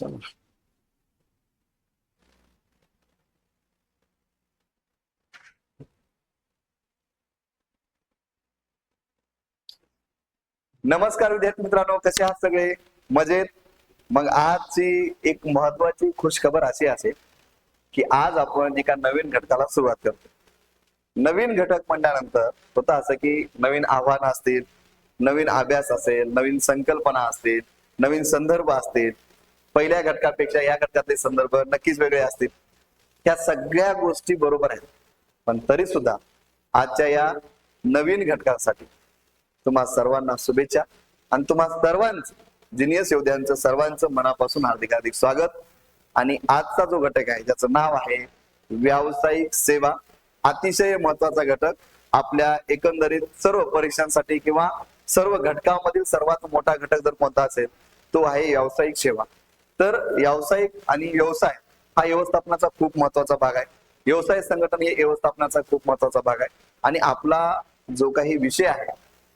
चला नमस्कार विद्यार्थी मित्रांनो कसे आहात सगळे? मजेत? मग आजची एक महत्वाची खुशखबर अशी असेल की आज आपण एका नवीन घटकाला सुरुवात करतो. नवीन घटक म्हणल्यानंतर होतं असं की नवीन आव्हानं असतील नवीन अभ्यास असेल नवीन संकल्पना असतील नवीन संदर्भ असतील पहिल्या घटकापेक्षा या घटकातले संदर्भ नक्कीच वेगळे असतील. ह्या सगळ्या गोष्टी बरोबर आहेत. पण तरी सुद्धा आजच्या या नवीन घटकासाठी तुम्हा सर्वांना शुभेच्छा आणि तुम्हा सर्वांच जिनियस योद्ध्यांचं सर्वांचं मनापासून हार्दिक हार्दिक स्वागत. आणि आजचा जो घटक आहे ज्याचं नाव आहे व्यावसायिक सेवा अतिशय महत्त्वाचा घटक. आपल्या एकंदरीत सर्व परीक्षांसाठी किंवा सर्व घटकामधील सर्वात मोठा घटक जर कोणता असेल तो आहे व्यावसायिक सेवा. तर व्यावसायिक आणि व्यवसाय हा व्यवस्थापनाचा खूप महत्त्वाचा भाग आहे. व्यवसाय संघटन हे व्यवस्थापनाचा खूप महत्त्वाचा भाग आहे. आणि आपला जो काही विषय आहे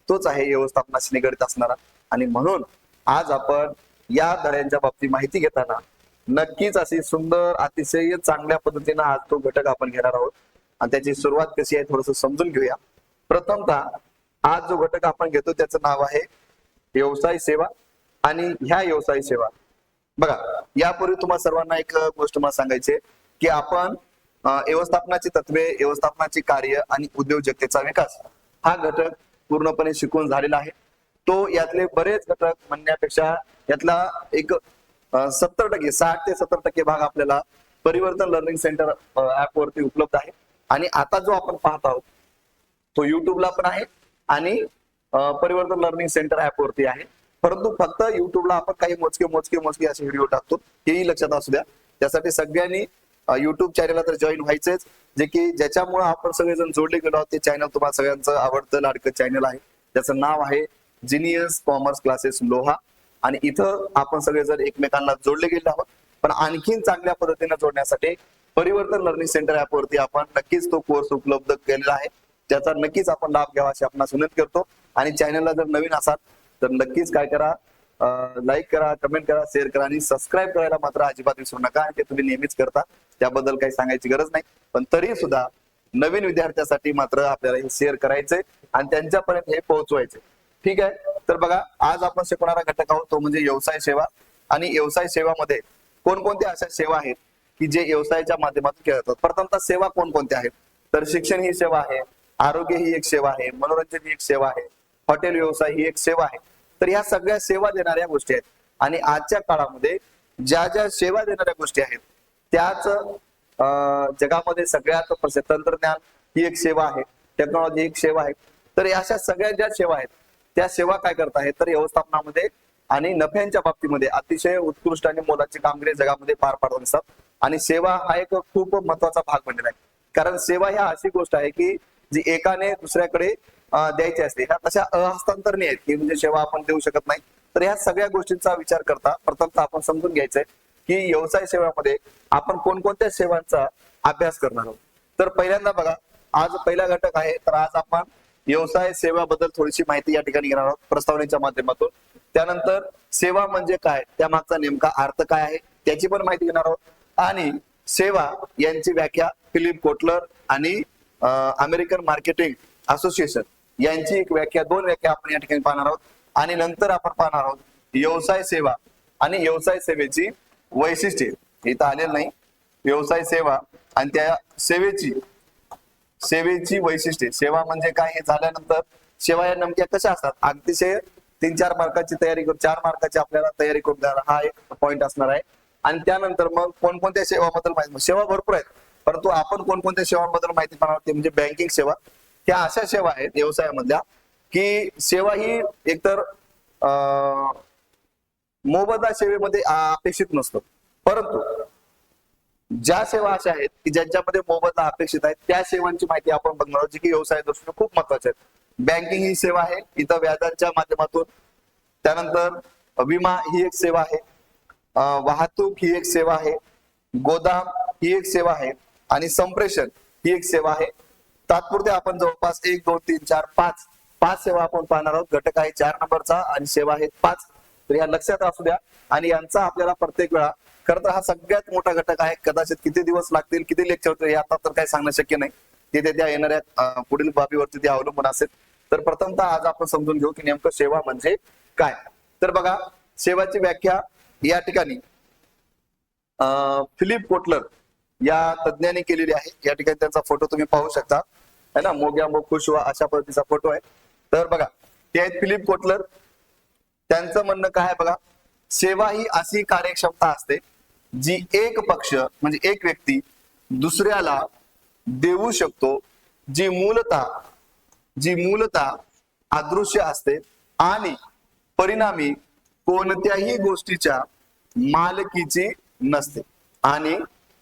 तोच आहे व्यवस्थापनाशी निगडित असणारा. आणि म्हणून आज आपण या धड्यांच्या बाबतीत माहिती घेताना नक्कीच अशी सुंदर अतिशय चांगल्या पद्धतीनं आज तो घटक आपण घेणार आहोत. आणि त्याची सुरुवात कशी आहे थोडस समजून घेऊया. प्रथमतः आज जो घटक आपण घेतो त्याचं नाव आहे व्यवसाय सेवा. आणि ह्या व्यवसाय सेवा बघा यापूर्वी तुम्हाला सर्वांना एक गोष्ट मला सांगायची की आपण व्यवस्थापनाची तत्वे व्यवस्थापनाची कार्य आणि उद्योजकतेचा विकास हा घटक पूर्णपणे शिकून झालेला आहे. तो यातले बरेच घटक म्हणण्यापेक्षा यातला एक सत्तर टक्के साठ ते सत्तर टक्के भाग आपल्याला परिवर्तन लर्निंग सेंटर ऍप वरती उपलब्ध आहे. आणि आता जो आपण पाहत आहोत तो युट्यूबला पण आहे आणि परिवर्तन लर्निंग सेंटर ऍप वरती आहे. परंतु फक्त युट्यूबला आपण काही मोजके मोजके मोजके असे व्हिडिओ टाकतो. हेही लक्षात असू द्या. त्यासाठी सगळ्यांनी युट्यूब चॅनलला तर जॉईन व्हायचेच. जे की ज्याच्यामुळे आपण सगळेजण जोडले गेलो आहोत ते चॅनल तुम्हाला सगळ्यांचं आवडतं लाडकं चॅनल आहे. त्याचं नाव आहे जिनियस कॉमर्स क्लासेस लोहा. आणि इथं आपण सगळेजण एकमेकांना जोडले गेले आहोत. पण आणखीन चांगल्या पद्धतीने जोडण्यासाठी परिवर्तन लर्निंग सेंटर ऍपवरती आपण नक्कीच तो कोर्स उपलब्ध केलेला आहे. त्याचा नक्कीच आपण लाभ घ्यावा अशी आपण विनंती करतो. आणि चॅनलला जर नवीन असाल तर नक्कीच काय करा लाईक करा कमेंट करा शेअर करा आणि सबस्क्राईब करायला मात्र अजिबात विसरू नका. आणि ते तुम्ही नेहमीच करता. त्याबद्दल काही सांगायची गरज नाही. पण तरी सुद्धा नवीन विद्यार्थ्यासाठी मात्र आपल्याला हे शेअर करायचंय आणि त्यांच्यापर्यंत हे पोहोचवायचे ठीक आहे? तर बघा आज आपण शिकवणारा घटक आहोत तो म्हणजे व्यवसाय सेवा. आणि व्यवसाय सेवामध्ये कोणकोणत्या अशा सेवा आहेत की जे व्यवसायाच्या माध्यमातून केल्या जातात प्रथमतः सेवा कोणकोणत्या आहेत? तर शिक्षण ही सेवा आहे आरोग्य ही एक सेवा आहे मनोरंजन ही एक सेवा आहे हॉटेल व्यवसाय ही एक सेवा आहे. तर ह्या सगळ्या सेवा देणाऱ्या गोष्टी आहेत. आणि आजच्या काळामध्ये ज्या ज्या सेवा देणाऱ्या गोष्टी आहेत त्याच जगामध्ये सगळ्यात प्रसिद्ध तंत्रज्ञान ही एक सेवा आहे. टेक्नॉलॉजी एक सेवा आहे. तर या अशा सगळ्या ज्या सेवा आहेत त्या सेवा काय करत आहेत तर व्यवस्थापनामध्ये आणि नफ्यांच्या बाबतीमध्ये अतिशय उत्कृष्ट आणि मोलाची कामगिरी जगामध्ये पार पाडत असतात. आणि सेवा हा एक खूप महत्त्वाचा भाग बनलेला आहे. कारण सेवा ह्या अशी गोष्ट आहे की जी एकाने दुसऱ्याकडे द्यायची असते. ह्या तशा अहस्तांतरणी आहेत की म्हणजे सेवा आपण देऊ शकत नाही तर ह्या सगळ्या गोष्टींचा विचार करता. प्रथमतः आपण समजून घ्यायचंय की व्यवसाय सेवामध्ये आपण कोणकोणत्या सेवांचा अभ्यास करणार आहोत. तर पहिल्यांदा बघा आज पहिला घटक आहे तर आज आपण व्यवसाय सेवाबद्दल थोडीशी माहिती या ठिकाणी घेणार आहोत प्रस्तावनेच्या माध्यमातून. त्यानंतर सेवा म्हणजे काय त्या मागचा नेमका अर्थ काय आहे त्याची पण माहिती घेणार आहोत. आणि सेवा यांची व्याख्या फिलिप कोटलर आणि अमेरिकन मार्केटिंग असोसिएशन यांची एक व्याख्या दोन व्याख्या आपण या ठिकाणी पाहणार आहोत. आणि नंतर आपण पाहणार आहोत व्यवसाय सेवा आणि व्यवसाय सेवेची वैशिष्ट्ये. इथं आलेलं नाही. व्यवसाय सेवा आणि त्या सेवेची सेवेची वैशिष्ट्ये. सेवा म्हणजे काय? हे झाल्यानंतर सेवा या नेमक्या कशा असतात? अतिशय तीन चार मार्काची तयारी करून चार मार्काची आपल्याला तयारी करून द्यायला हा एक पॉइंट असणार आहे. आणि त्यानंतर मग कोणकोणत्या सेवाबद्दल माहिती? सेवा भरपूर आहेत. परंतु आपण कोणकोणत्या सेवांबद्दल माहिती पाहणार ते म्हणजे बँकिंग सेवा. ह्या अशा सेवा आहेत व्यवसायामधल्या की सेवा ही एकतर मोबदला सेवेमध्ये अपेक्षित नसतं. परंतु ज्या सेवा अशा आहेत की ज्यांच्यामध्ये मोबदला अपेक्षित आहे त्या सेवांची माहिती आपण बघणार आहोत जी की व्यवसाय दृष्टीने खूप महत्त्वाच्या आहेत. बँकिंग ही सेवा आहे इथं व्याजांच्या माध्यमातून. त्यानंतर विमा ही एक सेवा आहे. वाहतूक ही एक सेवा आहे. गोदाम ही एक सेवा आहे. आणि संप्रेषण ही एक सेवा आहे. तात्पुरते आपण जवळपास एक दोन तीन चार पाच पाच सेवा आपण पाहणार आहोत. घटक आहे चार नंबरचा आणि सेवा आहेत पाच. तर या लक्षात असू द्या. आणि यांचा आपल्याला प्रत्येक वेळा खर तर हा सगळ्यात मोठा घटक आहे. कदाचित किती दिवस लागतील किती लेक्चर होतील हे आता तर काही सांगणं शक्य नाही. तिथे त्या येणाऱ्या पुढील बाबीवरती ते अवलंबून असेल. तर प्रथमतः आज आपण समजून घेऊ की नेमकं सेवा म्हणजे काय. तर बघा सेवाची व्याख्या या ठिकाणी. अं, फिलिप कोटलर. या तज्ञांनी केलेली आहे. या ठिकाणी त्यांचा फोटो तुम्ही पाहू शकता. है ना? मोग्या मोग खुश व्हा अशा पद्धतीचा फोटो आहे. तर बघा ते आहेत फिलिप कोटलर. त्यांचं म्हणणं काय आहे बघा? सेवा ही अशी कार्यक्षमता असते जी एक पक्ष म्हणजे एक व्यक्ती दुसऱ्याला देऊ शकतो जी मूलतः जी मूलतः अदृश्य असते आणि परिणामी कोणत्याही गोष्टीच्या मालकीची नसते. आणि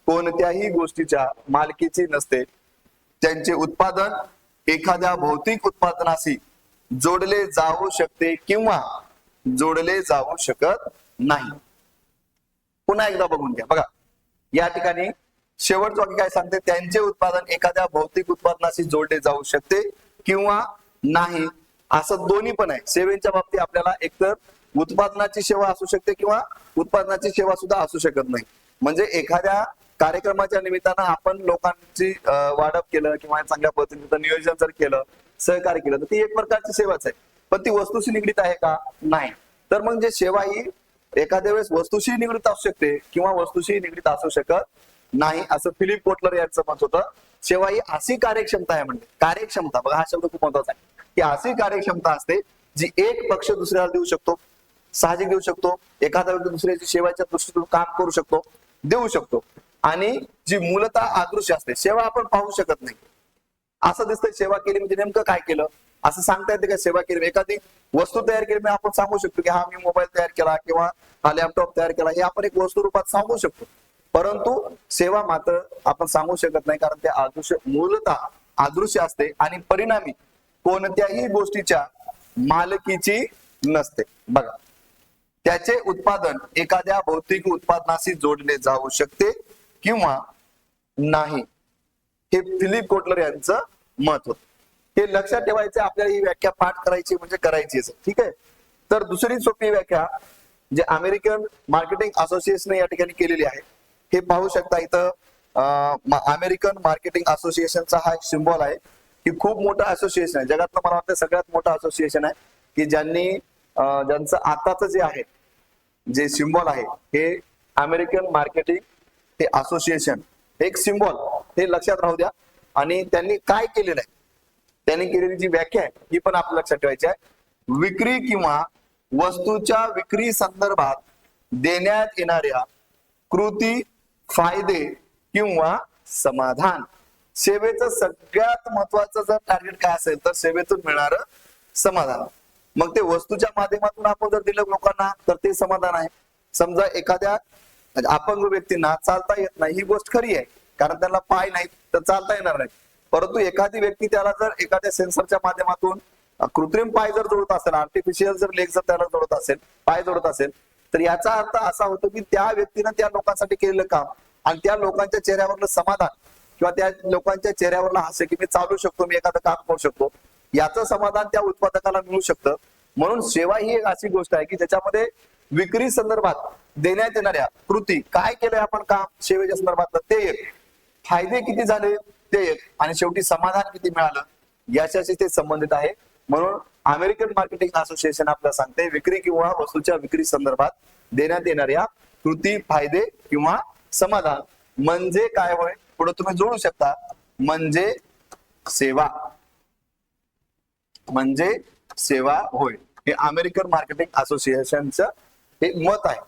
कोणत्याही गोष्टीच्या मालकीची नसते. त्यांचे उत्पादन एखाद्या भौतिक उत्पादनाशी जोडले जाऊ शकते किंवा जोडले जाऊ शकत नाही. पुन्हा एकदा बघून घ्या. बघा या ठिकाणी शेवटचं वाक्य काय सांगते? त्यांचे उत्पादन एखाद्या भौतिक उत्पादनाशी जोडले जाऊ शकते किंवा नाही. असं दोन्ही पण आहे. सेवेच्या बाबतीत आपल्याला एकतर उत्पादनाची सेवा असू शकते किंवा उत्पादनाची सेवा सुद्धा असू शकत नाही. म्हणजे एखाद्या कार्यक्रमाच्या निमित्तानं आपण लोकांची वाढप केलं किंवा चांगल्या पद्धतीचं नियोजन जर केलं सहकार्य केलं तर ती एक प्रकारची सेवाच आहे. पण ती वस्तूशी निगडीत आहे का? नाही. तर मग जे सेवा ही एखाद्या वेळेस वस्तूशी निगडीत असू शकते किंवा वस्तूशी निगडीत असू शकत नाही असं फिलिप कोटलर यांचं मत होतं. सेवा ही अशी कार्यक्षमता आहे म्हणजे कार्यक्षमता बघा हा शब्द खूप महत्त्वाचा आहे. की अशी कार्यक्षमता असते जी एक पक्ष दुसऱ्याला देऊ शकतो साहजिक देऊ शकतो एखादा व्यक्ती दुसऱ्याची सेवाच्या दृष्टीतून काम करू शकतो देऊ शकतो. आणि जी मूलतः आदृश्य असते सेवा आपण पाहू शकत नाही. असं दिसतंय सेवा केली म्हणजे नेमकं काय केलं? असं सांगता येते का सेवा केली? एखादी वस्तू तयार केली म्हणजे आपण सांगू शकतो की हा मी मोबाईल तयार केला किंवा हा लॅपटॉप तयार केला हे आपण एक वस्तू रूपात सांगू शकतो. परंतु सेवा मात्र आपण सांगू शकत नाही कारण ते आदृश्य मूलतः आदृश्य असते आणि परिणामी कोणत्याही गोष्टीच्या मालकीची नसते. बघा त्याचे उत्पादन एखाद्या भौतिक उत्पादनाशी जोडले जाऊ शकते. किंवा नाही. हे फिलिप कोटलर यांचं मत होत. हे लक्षात ठेवायचं आपल्याला ही व्याख्या पाठ करायची म्हणजे करायचीच आहे. ठीक आहे? तर दुसरी सोपी व्याख्या जे अमेरिकन मार्केटिंग असोसिएशन या ठिकाणी केलेली आहे. हे पाहू शकता इथं अमेरिकन मार्केटिंग असोसिएशनचा हा सिम्बॉल आहे की खूप मोठं असोसिएशन आहे. जगातलं मला वाटतं सगळ्यात मोठं असोसिएशन आहे की ज्यांनी ज्यांचं आताच जे आहे जे सिम्बॉल आहे हे अमेरिकन मार्केटिंग हे असोसिएशन एक सिम्बॉल हे लक्षात राहू द्या. आणि त्यांनी काय केलेलं आहे? त्यांनी केलेली जी व्याख्या आहे ही पण आपल्या लक्षात ठेवायची आहे. विक्री किंवा वस्तूच्या विक्री संदर्भात देण्यात येणाऱ्या कृती फायदे किंवा समाधान. सेवेचं सगळ्यात महत्वाचं जर टार्गेट काय असेल तर सेवेतून मिळणार समाधान. मग ते वस्तूच्या माध्यमातून आपण जर दिलं लोकांना तर ते समाधान आहे. समजा एखाद्या म्हणजे अपंग व्यक्तींना चालता येत नाही ही गोष्ट खरी आहे. कारण त्यांना पाय नाही तर चालता येणार नाही परंतु एखादी व्यक्ती त्याला जर एखाद्या सेन्सरच्या माध्यमातून कृत्रिम पाय जर जोडत असेल आर्टिफिशियल जर लेग जर त्याला जोडत असेल पाय जोडत असेल तर याचा अर्थ असा होतो की त्या व्यक्तीनं त्या लोकांसाठी केलेलं काम आणि त्या लोकांच्या चेहऱ्यावरलं समाधान किंवा त्या लोकांच्या चेहऱ्यावरला हास्य की मी चालू शकतो मी एखादं काम करू शकतो याचं समाधान त्या उत्पादकाला मिळू शकतं. म्हणून सेवा ही एक अशी गोष्ट आहे की ज्याच्यामध्ये विक्री संदर्भात देण्यात येणाऱ्या कृती काय केलंय आपण काम सेवेच्या संदर्भात ते एक. फायदे किती झाले ते एक. आणि शेवटी समाधान किती मिळालं याच्याशी ते संबंधित आहे. म्हणून अमेरिकन मार्केटिंग असोसिएशन आपल्याला सांगते विक्री किंवा वस्तूच्या विक्री संदर्भात देण्यात येणाऱ्या कृती फायदे किंवा समाधान म्हणजे काय होय? पुढे तुम्ही जोडू शकता. म्हणजे सेवा. म्हणजे सेवा होय. हे अमेरिकन मार्केटिंग असोसिएशनचं हे मत आहे.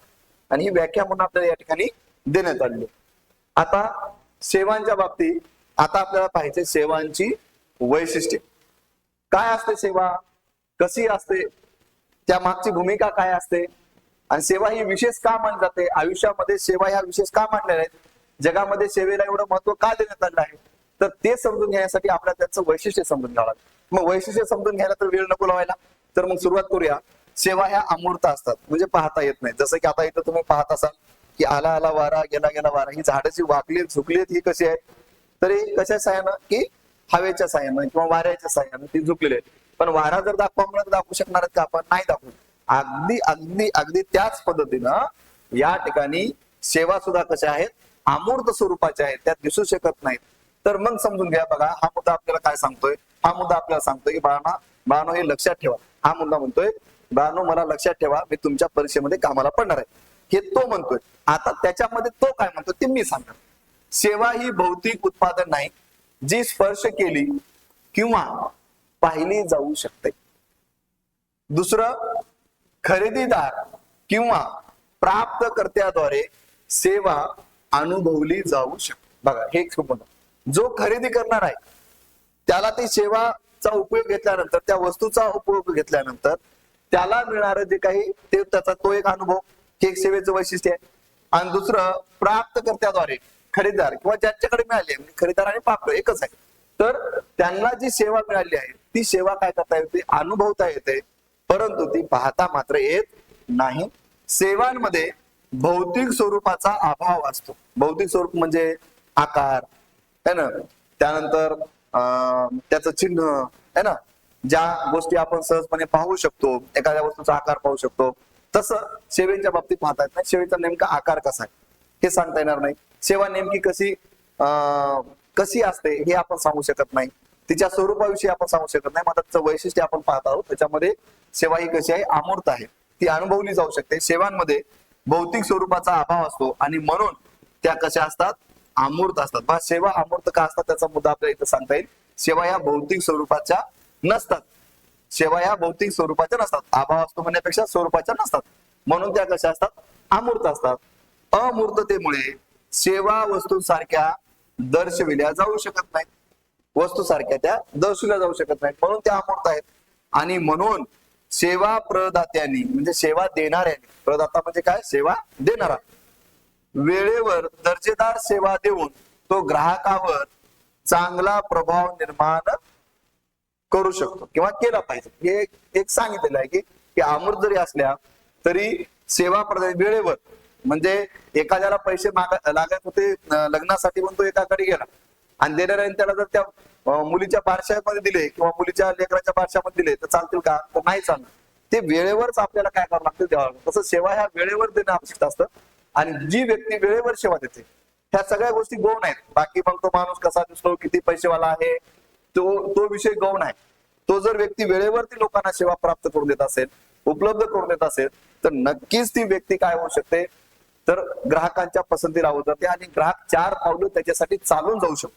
आणि ही व्याख्या म्हणून आपल्याला या ठिकाणी देण्यात आलेली आहे. आता सेवांच्या बाबतीत आता आपल्याला पाहिजे सेवांची वैशिष्ट्ये. काय असते सेवा? कशी असते? त्या मागची भूमिका काय असते? आणि सेवा ही विशेष का मानली जाते? आयुष्यामध्ये सेवा ह्या विशेष का मानलेल्या आहेत जगामध्ये सेवेला एवढं महत्त्व का देण्यात आलं आहे? तर ते समजून घेण्यासाठी आपल्याला त्याचं वैशिष्ट्य समजून घ्यावं लागतं मग वैशिष्ट्य समजून घ्यायला तर वेळ नको लावायला. तर मग सुरुवात करूया. सेवा ह्या अमूर्त असतात. म्हणजे पाहता येत नाही. जसं की आता इथं तुम्ही पाहत असाल की आला आला वारा गेला गेला वारा. ही झाडं जी वाकलीत झुकलीत ही कशी आहेत? तरी कशा साह्यानं? की हवेच्या साह्यानं किंवा वाऱ्याच्या साह्यानं ती झुकलेली आहेत. पण वारा जर दाखवा म्हणून दाखवू शकणार आहेत का आपण? नाही दाखवू. अगदी अगदी अगदी त्याच पद्धतीनं या ठिकाणी सेवा सुद्धा कशा आहेत? अमूर्त स्वरूपाच्या आहेत. त्यात दिसू शकत नाहीत. तर मग समजून घ्या बघा हा मुद्दा आपल्याला काय सांगतोय? हा मुद्दा आपल्याला सांगतोय की बाळांना बाळांना हे लक्षात ठेवा. हा मुद्दा म्हणतोय बाळांनो मला लक्षात ठेवा मी तुमच्या परीक्षेमध्ये कामाला पडणार आहे. हे तो म्हणतोय. आता त्याच्यामध्ये तो काय म्हणतो ते मी सांगणार. सेवा ही भौतिक उत्पादन नाही जी स्पर्श केली किंवा पाहिली जाऊ शकते. दुसरं खरेदीदार किंवा प्राप्तकर्त्याद्वारे सेवा अनुभवली जाऊ शकते. बघा हे खूप जो खरेदी करणार आहे त्याला ती सेवाचा उपयोग घेतल्यानंतर त्या वस्तूचा उपयोग घेतल्यानंतर त्याला मिळणार जे काही ते त्याचा तो एक अनुभव हे एक सेवेचं वैशिष्ट्य आहे. आणि दुसरं प्राप्तकर्त्याद्वारे खरेदीदार किंवा ज्यांच्याकडे मिळाली आहे, म्हणजे खरेदीदार आणि प्राप्त एकच आहे. तर त्यांना जी सेवा मिळाली आहे ती सेवा काय करता येते? अनुभवता येते. परंतु ती पाहता मात्र येत नाही. सेवांमध्ये भौतिक स्वरूपाचा अभाव असतो. भौतिक स्वरूप म्हणजे आकार है ना? त्यानंतर अं, त्याचं चिन्ह है ना? ज्या गोष्टी आपण सहजपणे पाहू शकतो एखाद्या वस्तूचा आकार पाहू शकतो तसं सेवेच्या बाबतीत पाहता येत नाही. सेवेचा नेमका आकार कसा आहे? हे सांगता येणार नाही. सेवा नेमकी कशी कशी असते हे आपण सांगू शकत नाही. तिच्या स्वरूपाविषयी आपण सांगू शकत नाही. मग त्याचं वैशिष्ट्य आपण पाहत आहोत. त्याच्यामध्ये सेवा ही कशी आहे? अमूर्त आहे. ती अनुभवली जाऊ शकते. सेवांमध्ये भौतिक स्वरूपाचा अभाव असतो आणि म्हणून त्या कशा असतात? अमूर्त असतात. बा सेवा अमूर्त का असतात? त्याचा मुद्दा आपल्याला इथं सांगता येईल. सेवा या भौतिक स्वरूपाच्या नसतात. सेवा या भौतिक स्वरूपाच्या नसतात. अभाव असतो म्हणण्यापेक्षा स्वरूपाच्या नसतात. म्हणून त्या कशा असतात? अमूर्त असतात. अमूर्ततेमुळे सेवा वस्तू सारख्या दर्शविल्या जाऊ शकत नाहीत. वस्तू सारख्या त्या दर्शविल्या जाऊ शकत नाहीत. म्हणून त्या अमूर्त आहेत. आणि म्हणून सेवा प्रदात्यांनी म्हणजे सेवा देणाऱ्यांनी प्रदाता म्हणजे काय? सेवा देणारा. वेळेवर दर्जेदार सेवा देऊन तो ग्राहकावर चांगला प्रभाव निर्माण करू शकतो. किंवा केला पाहिजे. हे एक- सांगितलेलं आहे की की अमृत जरी असल्या तरी सेवा प्रदान वेळेवर म्हणजे एखाद्याला पैसे मागा लागत होते लग्नासाठी म्हणून तो एकाकडे गेला. आणि देणाऱ्याने त्याला जर त्या मुलीच्या बारशामध्ये दिले किंवा मुलीच्या लेकराच्या बारशामध्ये दिले तर चालतील का? तर नाही चालणार. ते वेळेवरच आपल्याला काय करावं लागतं? द्यावं लागतं. तसं सेवा ह्या वेळेवर देणं अपेक्षित असतं. आणि जी व्यक्ती वेळेवर सेवा देते ह्या सगळ्या गोष्टी गोण आहेत. बाकी मग तो माणूस कसा दिसतो किती पैसेवाला आहे तो तो विषय गौण आहे. तो जर व्यक्ती वेळेवरती लोकांना सेवा प्राप्त करून देत असेल उपलब्ध करून देत असेल तर नक्कीच ती व्यक्ती काय होऊ शकते? तर ग्राहकांच्या पसंतीला होत जाते आणि ग्राहक चार पावलं त्याच्यासाठी चालून जाऊ शकतो.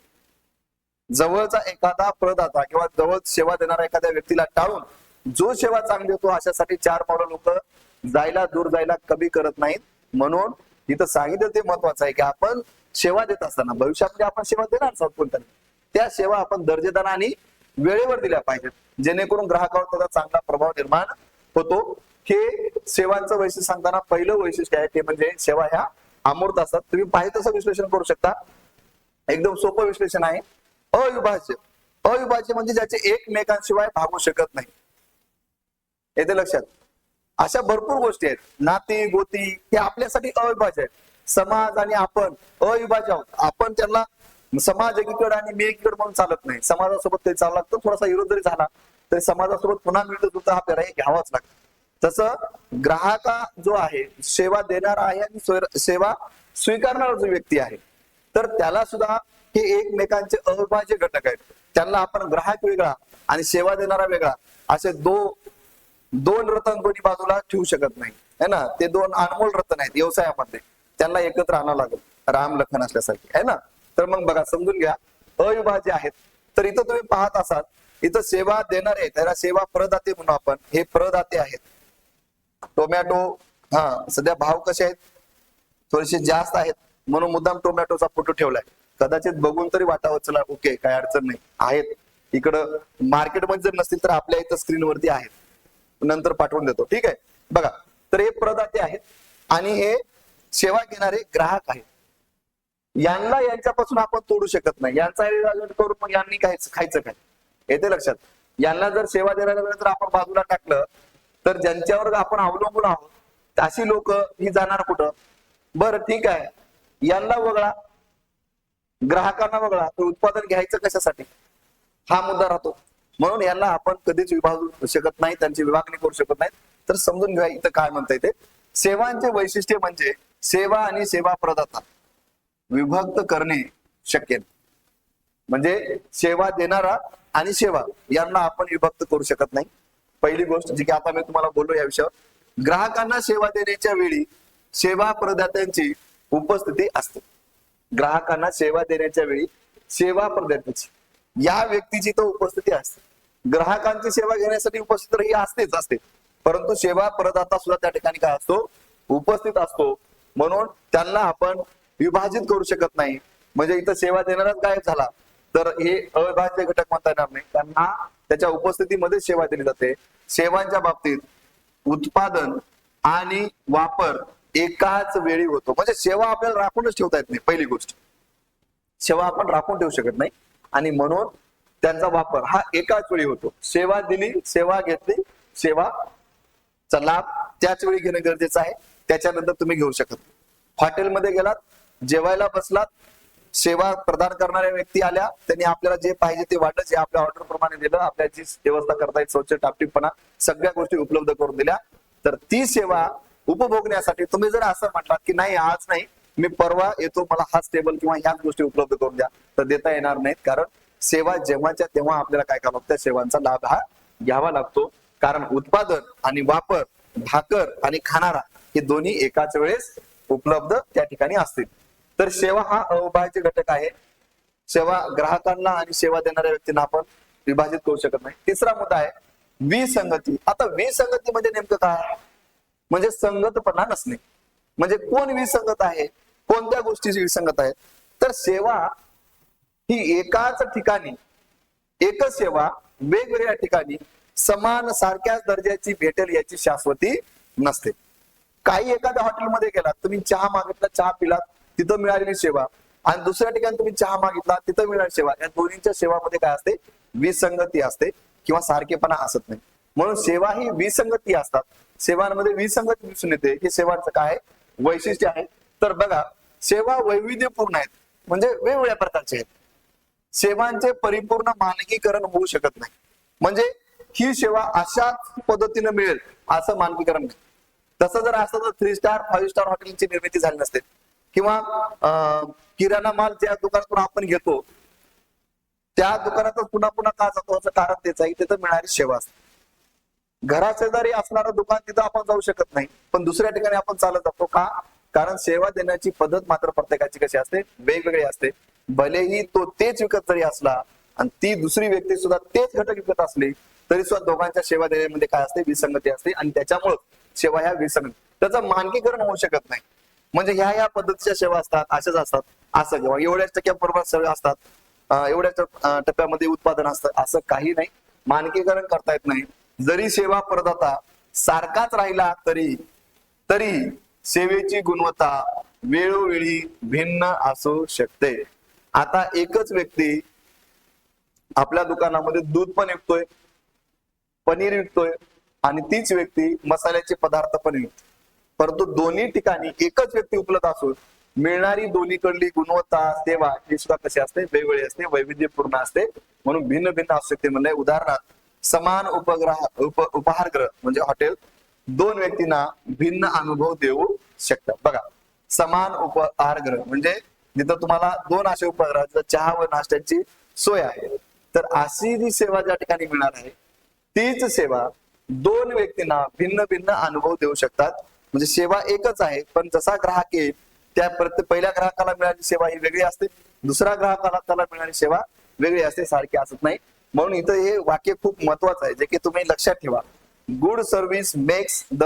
जवळचा एखादा प्रदाता किंवा जवळ सेवा देणारा एखाद्या व्यक्तीला टाळून जो सेवा चांगली होतो अशासाठी चार पावलं लोक जायला दूर जायला कमी करत नाहीत. म्हणून इथं सांगितलं ते महत्वाचं आहे की आपण सेवा देत असताना भविष्यामध्ये आपण सेवा देणार आहोत कोणत्या त्या सेवा आपण दर्जेदार आणि वेळेवर दिल्या पाहिजेत. जेणेकरून ग्राहकावर त्याचा चांगला प्रभाव निर्माण होतो. हे सेवांचं वैशिष्ट्य सांगताना पहिलं वैशिष्ट्य आहे ते म्हणजे सेवा ह्या अमूर्त असतात. तुम्ही पाहिजे तसं विश्लेषण करू शकता. एकदम सोपं विश्लेषण आहे. अविभाज्य. अविभाज्य म्हणजे ज्याचे एकमेकांशिवाय भागू शकत नाही. येते लक्षात? अशा भरपूर गोष्टी आहेत. नाती गोती हे आपल्यासाठी अविभाज्य आहेत. समाज आणि आपण अविभाज्य आहोत. आपण त्यांना समाज एकीकडे आणि मी एकीकडे म्हणून चालत नाही. समाजासोबत ते चालू लागतं थोडासा विरोध जरी झाला तरी समाजासोबत पुन्हा मिळतं तुमचा आपल्याला हे घ्यावाच लागतं. तसं ग्राहका जो आहे सेवा देणारा आहे आणि सेवा स्वीकारणारा जो व्यक्ती आहे तर त्याला सुद्धा हे एकमेकांचे अविभाज्य घटक आहेत. त्यांना आपण ग्राहक वेगळा आणि सेवा देणारा वेगळा असे दो दोन रतन दोन्ही बाजूला ठेवू शकत नाही. है ना? ते दोन अनमोल रतन आहेत व्यवसायामध्ये. त्यांना एकत्र आणावं लागेल राम लखन असल्यासारखे. है ना? तर मग बघा समजून घ्या. अविभाज्य आहेत. तर इथं तुम्ही पाहत असाल इथं सेवा देणारे त्याला सेवा प्रदाते म्हणू आपण. हे प्रदाते आहेत. टोमॅटो हा सध्या भाव कसे आहेत? थोडेसे जास्त आहेत. म्हणून मुद्दाम टोमॅटोचा फोटो ठेवलाय. कदाचित बघून तरी वाटावं चला ओके काय अडचण नाही. आहेत. इकडं मार्केटमध्ये जर नसतील तर आपल्या इथं स्क्रीनवरती आहेत. नंतर पाठवून देतो. ठीक आहे? बघा तर हे प्रदाते आहेत. आणि हे सेवा घेणारे ग्राहक आहेत. यांना यांच्यापासून आपण तोडू शकत नाही. यांचा राजवट करून मग यांनी काय खायचं काय? येते लक्षात? यांना जर सेवा देण्याच्या वेळेस जर आपण बाजूला टाकलं तर ज्यांच्यावर आपण अवलंबून आहोत अशी लोक ही जाणार कुठं? बरं ठीक आहे. यांना वगळा. ग्राहकांना वगळा. तर उत्पादन घ्यायचं कशासाठी? हा मुद्दा राहतो. म्हणून यांना आपण कधीच विभागू शकत नाही त्यांची विभागणी करू शकत नाही. तर समजून घ्या इथं काय म्हणता येते सेवांचे वैशिष्ट्य म्हणजे सेवा आणि सेवा प्रदाता विभक्त करणे शक्य नाही. म्हणजे सेवा देणारा आणि सेवा यांना आपण विभक्त करू शकत नाही. पहिली गोष्ट जी की आता मी तुम्हाला बोललो या विषयावर. ग्राहकांना सेवा देण्याच्या वेळी सेवा प्रदात्यांची उपस्थिती असते. ग्राहकांना सेवा देण्याच्या वेळी सेवा प्रदात्याची. या व्यक्तीची तो उपस्थिती असते. ग्राहकांची सेवा घेण्यासाठी उपस्थित ही असतेच असते. परंतु सेवा प्रदाता सुद्धा त्या ठिकाणी काय असतो? उपस्थित असतो. म्हणून त्यांना आपण विभाजित करू शकत नाही. म्हणजे इथं सेवा देणाराच गायब झाला. तर हे अविभाज्य घटक म्हणता येणार नाही. त्यांना त्याच्या उपस्थितीमध्ये सेवा दिली जाते. सेवांच्या बाबतीत उत्पादन आणि वापर एकाच वेळी होतो. म्हणजे सेवा आपल्याला राखूनच ठेवता येत नाही पहिली गोष्ट. सेवा आपण राखून ठेवू शकत नाही. आणि म्हणून त्यांचा वापर हा एकाच वेळी होतो. सेवा दिली सेवा घेतली सेवा चा लाभ त्याच वेळी घेणं गरजेचं आहे. त्याच्यानंतर तुम्ही घेऊ शकत हॉटेलमध्ये गेलात जेवायला बसलात सेवा प्रदान करणाऱ्या व्यक्ती आल्या त्यांनी आपल्याला जे पाहिजे ते वाटलं जे आपल्या ऑर्डर प्रमाणे दिलं आपल्याची व्यवस्था करता येईल स्वच्छ टापटीपणा सगळ्या गोष्टी उपलब्ध करून दिल्या. तर ती सेवा उपभोगण्यासाठी तुम्ही जर असं म्हटलात की नाही आज नाही मी परवा येतो मला हाच टेबल किंवा ह्याच गोष्टी उपलब्ध करून द्या तर देता येणार नाहीत. कारण सेवा जेव्हाच्या तेव्हा आपल्याला काय करावं त्या सेवांचा लाभ हा घ्यावा लागतो. कारण उत्पादन आणि वापर भाकर आणि खाणारा हे दोन्ही एकाच वेळेस उपलब्ध त्या ठिकाणी असतील. तर सेवा हा अविभाज्य घटक आहे. सेवा ग्राहकांना आणि सेवा देणाऱ्या व्यक्तींना आपण विभाजित करू शकत नाही. तिसरा मुद्दा आहे विसंगती. आता विसंगती म्हणजे नेमकं काय? म्हणजे संगतपणा नसणे. म्हणजे कोण विसंगत आहे? कोणत्या गोष्टीची विसंगत आहे? तर सेवा ही एकाच ठिकाणी एकच सेवा वेगवेगळ्या ठिकाणी समान सारख्याच दर्जाची भेटेल याची शाश्वती नसते. काही एखाद्या हॉटेलमध्ये गेलात तुम्ही चहा मागितला चहा पिलात तिथं मिळालेली सेवा. आणि दुसऱ्या ठिकाणी तुम्ही चहा मागितला तिथं मिळाली सेवा. या दोन्हीच्या सेवामध्ये काय असते? विसंगती असते किंवा सारखेपणा असत नाही. म्हणून सेवा ही विसंगती असतात. सेवांमध्ये विसंगती दिसून येते. हे सेवांचं काय आहे? वैशिष्ट्य आहे. तर बघा सेवा वैविध्यपूर्ण आहेत. म्हणजे वेगवेगळ्या प्रकारचे आहेत. सेवांचे परिपूर्ण मानकीकरण होऊ शकत नाही. म्हणजे ही सेवा अशाच पद्धतीने मिळेल असं मानकीकरण नाही. तसं जर असतं तर थ्री स्टार फाईव्ह स्टार हॉटेलची निर्मिती झाली नसते. किंवा अं, किराणा माल ज्या दुकानातून आपण घेतो त्या दुकानातच पुन्हा पुन्हा का जातो असं कारण तेच आहे तिथं मिळणारी सेवा असते. घरा शेजारी असणारं दुकान तिथं आपण जाऊ शकत नाही पण दुसऱ्या ठिकाणी आपण चालत जातो. का? कारण सेवा देण्याची पद्धत मात्र प्रत्येकाची कशी असते? वेगवेगळी असते. भलेही तो तेच विकत जरी असला आणि ती दुसरी व्यक्ती सुद्धा तेच घटक विकत असली तरी सुद्धा दोघांच्या सेवा देण्यामध्ये काय असते? विसंगती असते आणि त्याच्यामुळे सेवा ह्या विसंगती. त्याचं मानकीकरण होऊ शकत नाही. म्हणजे ह्या ह्या पद्धतीच्या सेवा असतात अशाच असतात असं किंवा एवढ्याच टक्क्याबरोबर सेवा असतात एवढ्या एवढ्याच टप्प्यामध्ये उत्पादन असतं असं काही नाही. मानकीकरण करता येत नाही. जरी सेवा प्रदाता सारखाच राहिला तरी तरी सेवेची गुणवत्ता वेळोवेळी भिन्न असू शकते. आता एकच व्यक्ती आपल्या दुकानामध्ये दूध पण विकतोय पनीर विकतोय आणि तीच व्यक्ती मसाल्याचे पदार्थ पण विकतो परंतु दोन्ही ठिकाणी एकच व्यक्ती उपलब्ध असून मिळणारी दोन्हीकडली गुणवत्ता सेवा ही सुद्धा कशी असते? वेगवेगळी असते वैविध्यपूर्ण असते. म्हणून भिन्न भिन्न असू शकते म्हणजे उदाहरणार्थ समान उपग्रह उप उपहारगृह म्हणजे हॉटेल दोन व्यक्तींना भिन्न अनुभव देऊ शकतात. बघा समान उपहारगृह म्हणजे जिथं तुम्हाला दोन असे उपहार चहा व नाश्त्याची सोय आहे. तर अशी जी सेवा ज्या ठिकाणी मिळणार आहे तीच सेवा दोन व्यक्तींना भिन्न भिन्न अनुभव देऊ शकतात. म्हणजे सेवा एकच आहे पण जसा ग्राहक येईल त्या प्रत्येक पहिल्या ग्राहकाला मिळाली सेवा ही वेगळी असते. दुसऱ्या ग्राहकाला त्याला मिळणारी सेवा वेगळी असते सारखी असत नाही. म्हणून इथं हे वाक्य खूप महत्वाचं आहे जे की तुम्ही लक्षात ठेवा. Good service makes the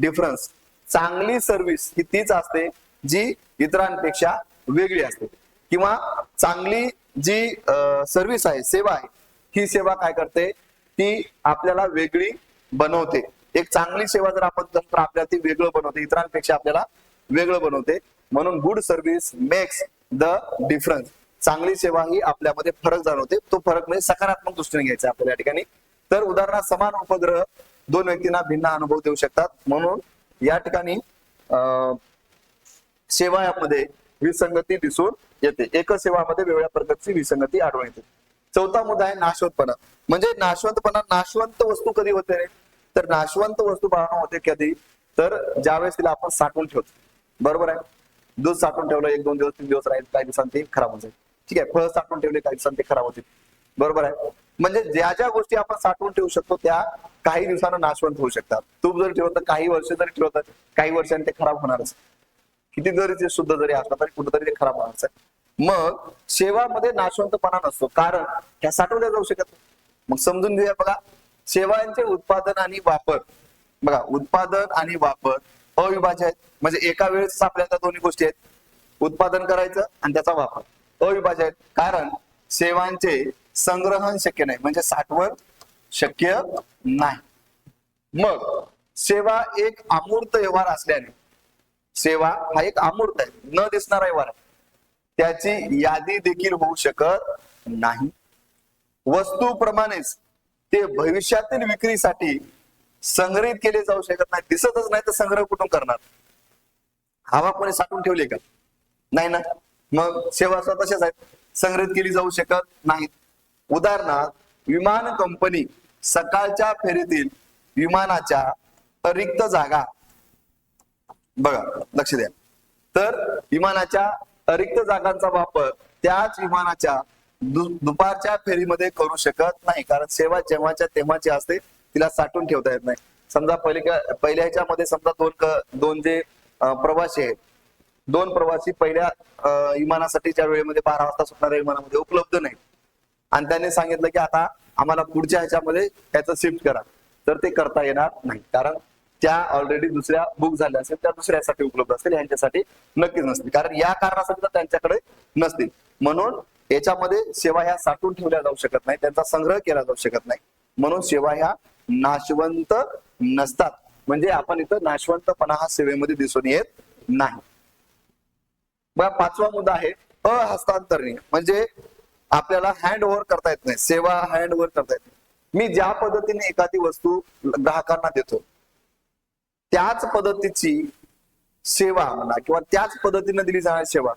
difference चांगली सर्व्हिस ही तीच असते जी इतरांपेक्षा वेगळी असते. किंवा चांगली जी सर्व्हिस आहे सेवा आहे ही सेवा काय करते? ती आपल्याला वेगळी बनवते. एक चांगली सेवा जर आपण तर आपल्याला ती वेगळं बनवते इतरांपेक्षा आपल्याला वेगळं बनवते म्हणून good service makes the difference चांगली सेवा ही आपल्यामध्ये फरक जाणवते तो फरक म्हणजे सकारात्मक दृष्टीने घ्यायचा आपल्याला या ठिकाणी. तर उदाहरणार्थ समान उपग्रह दोन व्यक्तींना भिन्न अनुभव देऊ शकतात. म्हणून या ठिकाणी अं, सेवा यामध्ये विसंगती दिसून येते. एकच सेवामध्ये वेगळ्या प्रकारची विसंगती आढळून येते. चौथा मुद्दा आहे नाशवंतपणा. म्हणजे नाशवंतपणा नाशवंत वस्तू कधी होते रे? तर नाशवंत वस्तू बनवणं होते कधी तर ज्यावेळेस तिला आपण साठवून ठेवतो. बरोबर आहे? दूध साठवून ठेवलं एक दोन दिवस तीन दिवस राहील काही दिवसांनी ते खराब होते ठीक आहे? फळ साठवून ठेवले काही दिवसांनी ते खराब होतील. बरोबर आहे? म्हणजे ज्या ज्या गोष्टी आपण साठवून ठेवू शकतो त्या काही दिवसानं नाशवंत होऊ शकतात. तूप जरी ठेवलं तर काही वर्ष जरी ठेवलं तर काही वर्षांनी ते खराब होणारच. किती जरी ते शुद्ध जरी असलं तरी कुठेतरी ते खराब होणारच आहे. मग सेवामध्ये नाशवंतपणा नसतो. कारण त्या साठवल्या जाऊ शकत मग समजून घेऊया बघा. सेवांचे उत्पादन आणि वापर. बघा उत्पादन आणि वापर अविभाज्य आहेत. म्हणजे एका वेळेस आपल्याला दोन्ही गोष्टी आहेत. उत्पादन करायचं आणि त्याचा वापर. अविभाज्य आहेत. कारण सेवांचे संग्रहण शक्य नाही. म्हणजे साठवण शक्य नाही. मग सेवा एक अमूर्त व्यवहार असल्याने सेवा हा एक अमूर्त आहे. न दिसणारा व्यवहार आहे. त्याची यादी देखील होऊ शकत नाही. वस्तूप्रमाणेच ते भविष्यातील विक्रीसाठी संग्रहित केले जाऊ शकत नाही. दिसतच नाही तर संग्रह कुठून करणार? हवा कोणी साठवून ठेवली का? नाही ना? मग सेवा स्वतःच्याच आहेत. संग्रहित केली जाऊ शकत नाहीत. उदाहरणार्थ विमान कंपनी सकाळच्या फेरीतील विमानाच्या रिक्त जागा. बघा लक्ष द्या. तर विमानाच्या रिक्त जागांचा वापर त्याच विमानाच्या दु- दुपारच्या फेरीमध्ये करू शकत नाही. कारण सेवा जेव्हाच्या तेव्हाची असते तिला साठवून ठेवता येत नाही. समजा पहिल्या ह्याच्यामध्ये समजा दोन दोन जे प्रवासी आहेत दोन प्रवासी पहिल्या विमानासाठीच्या वेळेमध्ये बारा वाजता सुटणाऱ्या विमानामध्ये उपलब्ध नाही आणि त्याने सांगितलं की आता आम्हाला पुढच्या ह्याच्यामध्ये त्याचं शिफ्ट करा. तर ते करता येणार नाही. कारण त्या ऑलरेडी दुसऱ्या बुक झाल्या असेल त्या दुसऱ्यासाठी उपलब्ध असतील यांच्यासाठी नक्कीच नसतील. कारण या कारणासाठी त्यांच्याकडे नसतील. म्हणून याच्यामध्ये सेवा ह्या साठवून ठेवल्या जाऊ शकत नाही त्यांचा संग्रह केला जाऊ शकत नाही. म्हणून सेवा ह्या नाशवंत नसतात. म्हणजे आपण इथं नाशवंतपणा हा सेवेमध्ये दिसून येत नाही. बघा पाचवा मुद्दा आहे अहस्तांतरणीय म्हणजे आपल्याला हँड ओव्हर करता येत नाही सेवा हँड ओव्हर करता येत नाही. मी ज्या पद्धतीने एखादी वस्तू ग्राहकांना देतो त्याच पद्धतीची सेवा म्हणा किंवा त्याच पद्धतीने दिली जाणारी सेवा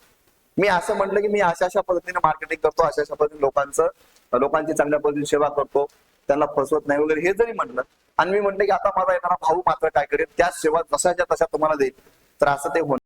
मी असं म्हटलं की मी अशा अशा पद्धतीने मार्केटिंग करतो अशा अशा पद्धतीने लोकांचं लोकांची चांगल्या पद्धतीने सेवा करतो त्यांना फसवत नाही वगैरे हे जरी म्हटलं आणि मी म्हटलं की आता माझा येणारा भाऊ मात्र काय करेल त्या सेवा जशाच्या तशा तुम्हाला देईल. तर असं ते होणार